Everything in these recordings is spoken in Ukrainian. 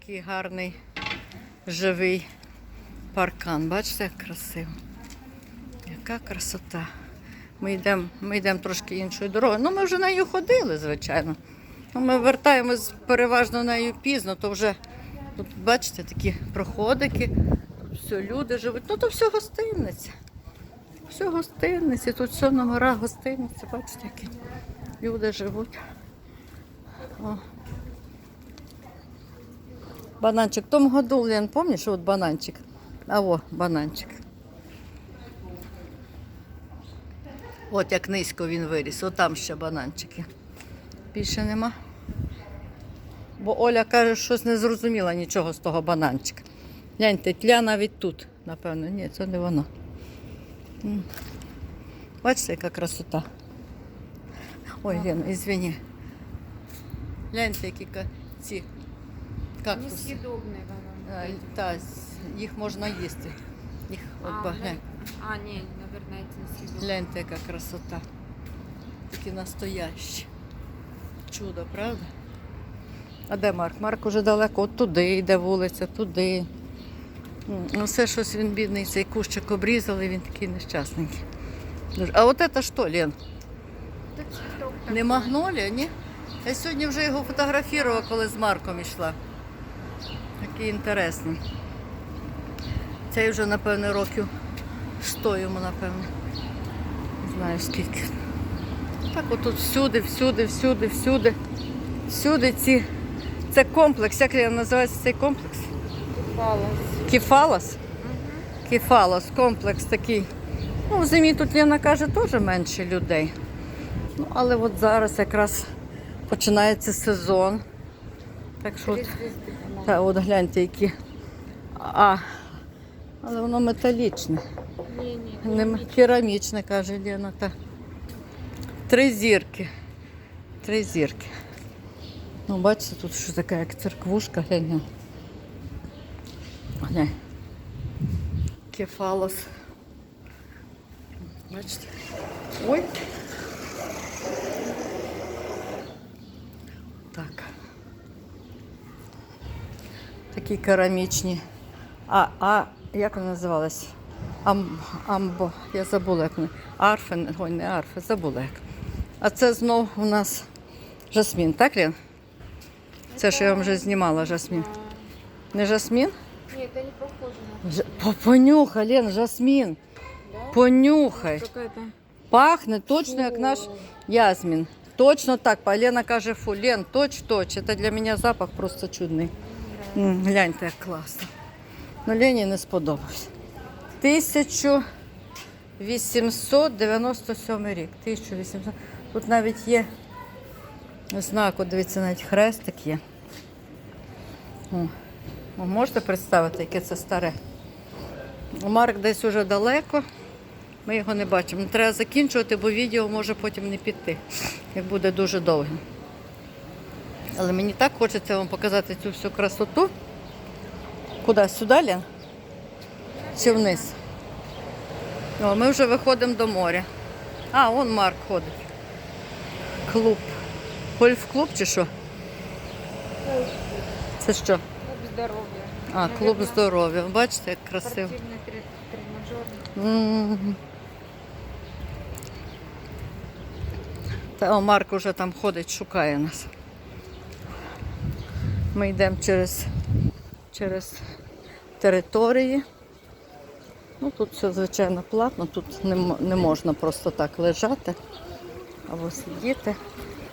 такий гарний живий паркан. Бачите, як красиво. Яка красота. Ми йдемо ми йдемо трошки іншою дорогою. Ну, ми вже нею ходили, звичайно. Ну, ми вертаємось переважно нею пізно, то вже тут, бачите, такі проходики, тут все, люди живуть. Ну, то все гостинниця. Все гостинниці, тут все номера гостиниці, бачите, які люди живуть. О. Бананчик. В тому году, Лен, помнишь, вот бананчик? А во, бананчик. От як низько він виріс, от там ще бананчики. Більше нема. Бо Оля каже, що щось не зрозуміла нічого з того бананчика. Гляньте, тля навіть тут, напевно. Ні, це не воно. Бачите, яка красота. Ой, Лена, извини. Гляньте, які ці кактуси. Несъедобный, А, по-моему. Та, з- їх можна їсти. Їх, от, А, ба- ну, глянь. А, не, наверное, это несъедобный. Гляньте, яка красота. Такі настоящі. Чудо, правда? А де Марк? Марк уже далеко, от туди йде вулиця, туди. М, Ну, все щось він бідний, цей кущик обрізали, він такий нещасненький. Дуже. А от це що, Лен? Это цветок Не такой. магнолія, ні? Я сьогодні вже його фотографувала, коли з Марком йшла. Такий інтересний. Цей вже, напевно, років 100 йому, напевно. Не знаю скільки. Так отут всюди, всюди, всюди, всюди. Всюди ці. Це комплекс. Як називається цей комплекс? Палас. Кефалос? Кефалос, комплекс такий. Ну, в зимі тут Лена каже, теж менше людей. Ну, але от зараз якраз починається сезон. Так що, от. Та, от гляньте, які. А, але воно металічне. Не, не, Не керамічне, каже Лена. Та. Три зірки. Три зірки. Ну, бачите, тут що така як церквушка, глянь. Глянь. Кефалос. Бачите? Ой. Так. Такі керамічні. А, а як вона називалась? Ам, амбо, я забула, як вони. Арфи, ой, не арфи, забула як. А це знов у нас жасмін, так, Лен? Це ж я вам вже знімала жасмін. Не жасмін? Нет, это не похоже на... Ж... По- Понюхай, Лен, жасмін. Да? Понюхай. Какая-то... Пахне точно як наш язмін. Точно так. Лена каже, фу, Лен, точ-точ. Це для мене запах просто чудний. Гляньте, як класно. Ну, Лені не сподобався. 1897 рік. 1800. Тут навіть є знак, от дивіться, навіть хрестик є. О, можете представити, яке це старе? Марк десь уже далеко. Ми його не бачимо. Треба закінчувати, бо відео може потім не піти, як буде дуже довгим. Але мені так хочеться вам показати цю всю красоту. Куди? Сюди, Лен? Чи вниз? О, ми вже виходимо до моря. А, вон Марк ходить. Клуб. Гольф-клуб чи що? Це що? Клуб здоровья. А, клуб здоров'я. Бачите, як красиво. Спортивный тре- Та о, Марк уже там ходить, шукає нас. Ми йдемо через, через території. Ну, тут все звичайно платно, тут не, не можна просто так лежати або сидіти.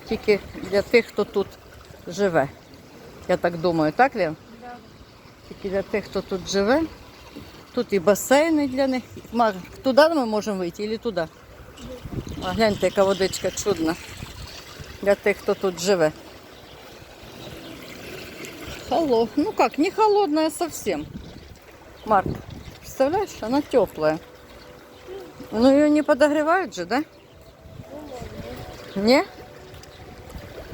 Тільки для тих, хто тут живе. Я так думаю, так, Лен? Да. Тільки для тих, хто тут живе. Тут і басейни для них. Мар, туди ми можемо вийти чи туди? А гляньте, яка водичка чудна. Для тих, хто тут живе. Холо. Ну как, не холодная совсем. Марк, представляешь, она теплая. Ну ее не подогревают же, да? Не?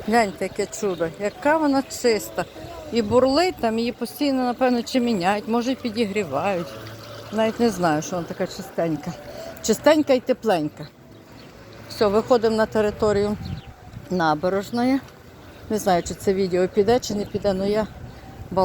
Гляньте, яке чудо, яка вона чиста. І бурлить там, її постійно, напевно, чи міняють, може і підігрівають. Навіть не знаю, що вона така чистенька. Чистенька і тепленька. Все, виходимо на територію набережної. Не знаю, чи це відео піде, чи не піде, але я